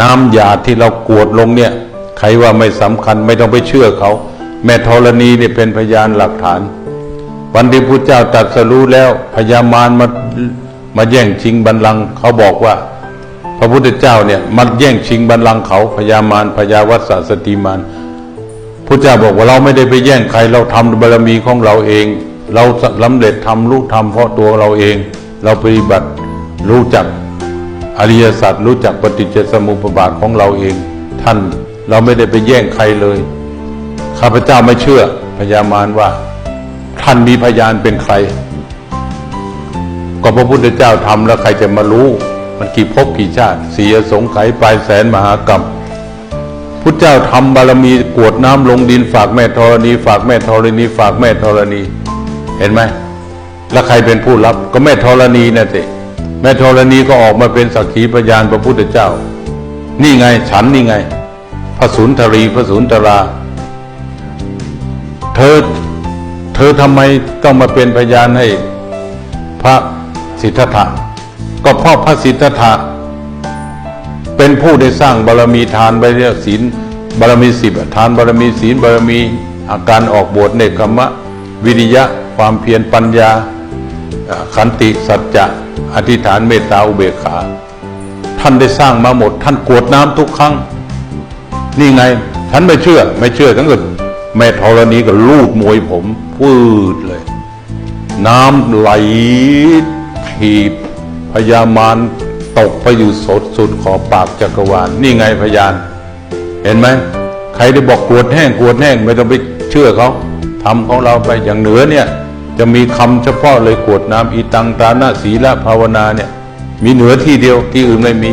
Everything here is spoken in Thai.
น้ำหยาดที่เรากวดลงเนี่ย ใครว่าไม่สำคัญไม่ต้องไปเชื่อเขา แม่ธรณีนี่เป็นพยานหลักฐาน วันที่พระเจ้าตรัสรู้แล้วพญามารมามาแย่งชิงบัลลังก์เขาบอกว่า พระพุทธเจ้าเนี่ยมันแย่งชิงบัลลังก์เขาพญามารพญาวัสสสติมารพระเจ้าบอกว่าเราไม่ได้ไปแย่งใครเราทำบารมีของเราเอง เราสำเร็จทำรู้ทำเพราะตัวเราเอง เราปฏิบัติรู้จัก อริยสัจรู้จักปฏิจจสมุปบาทของเราเอง ท่านเราไม่ได้ไปแย่งใครเลย ข้าพเจ้าไม่เชื่อพญามารว่า ท่านมีพยานเป็นใคร ก็พระพุทธเจ้าทำแล้วใครจะมารู้ มันกี่ภพกี่ชาติเสียสงไขปลายแสนมหากรรมพุทธเจ้าทำบารมีกวดน้ำลงดินฝากแม่ธรณี ฝากแม่ธรณี ฝากแม่ธรณี เห็นไหมแล้วใครเป็นผู้รับ ก็แม่ธรณีน่ะสิ แม่ธรณีก็ออกมาเป็นสักขีพยานพระพุทธเจ้า นี่ไงฉันนี่ไง พระสุนทรีพระสุนทรา เธอ เธอทำไมต้องมาเป็นพยานให้พระสิทธัตถะก็เพราะพระสิทธัตถะเป็นผู้ได้สร้างบารมีทานไปเรียกศีลบารมีสิบทานบารมีศีลบารมีอาการออกบวชเนกขมะ วิริยะ ความเพียรปัญญา ขันติสัจจะอธิษฐานเมตตาอุเบกขา ท่านได้สร้างมาหมด ท่านกวดน้ำทุกครั้ง นี่ไง ฉันไม่เชื่อ ไม่เชื่อทั้งหมดแม่ธรณีก็ลูดมวยผมพืดเลย น้ำไหลถีบพญามารตกไปอยู่สดสุดขอบปากจักรวาลนี่ไงพยาน เห็นไหมใครได้บอกกวดแห้งกวดแห้งไม่ต้องไปเชื่อเขาทำของเราไปอย่างเหนือเนี่ย จะมีคำเฉพาะเลยกวดน้ำอีตังตานาสีละภาวนาเนี่ยมีเหนือที่เดียวที่อื่นไม่มี